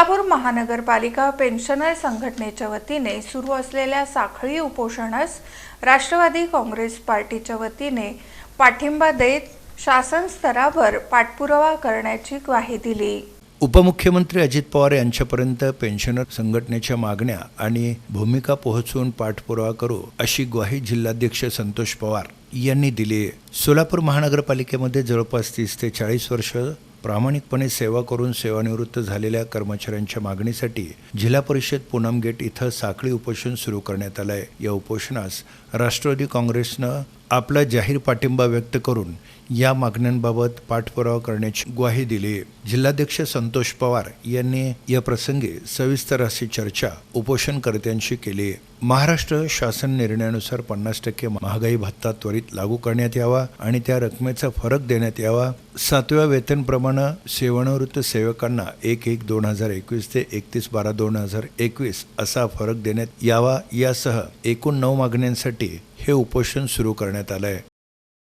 सोलापूर महानगरपालिका पेन्शनर संघटनेच्या वतीने सुरू असलेल्या साखळी उपोषणास राष्ट्रवादी काँग्रेस पार्टीच्या वतीने पाठिंबा देत शासन स्तरावर पाठपुरावा करण्याची ग्वाही दिली. उपमुख्यमंत्री अजित पवार यांच्यापर्यंत पेन्शनर संघटनेच्या मागण्या आणि भूमिका पोहोचवून पाठपुरावा करू अशी ग्वाही जिल्हाध्यक्ष संतोष पवार यांनी दिली. सोलापूर महानगरपालिकेमध्ये जवळपास तीस ते चाळीस वर्ष प्रामाणिकपणे सेवा करून सेवानिवृत्त झालेल्या कर्मचाऱ्यांच्या मागणीसाठी जिल्हा परिषद पूनम गेट इथं साखळी उपोषण सुरू करण्यात आलं आहे या उपोषणास राष्ट्रवादी काँग्रेसनं आपला जाहीर पाठिंबा व्यक्त करून या मागण्यांबाबत पाठपुरावा करण्याची ग्वाही दिली. जिल्हाध्यक्ष संतोष पवार यांनी या प्रसंगी सविस्तर अशी चर्चा उपोषणकर्त्यांशी केली. महाराष्ट्र शासन निर्णयानुसार पन्नास टक्के महागाई भत्ता त्वरित लागू करण्यात यावा आणि त्या रकमेचा फरक देण्यात यावा. सातव्या वेतनप्रमाणे सेवानिवृत्त सेवकांना एक एक दोन हजार एकवीस ते एकतीस बारा दोन हजार एकवीस असा फरक देण्यात यावा. यासह एकूण नऊ मागण्यांसाठी हे उपोषण सुरू करण्यात आलं आहे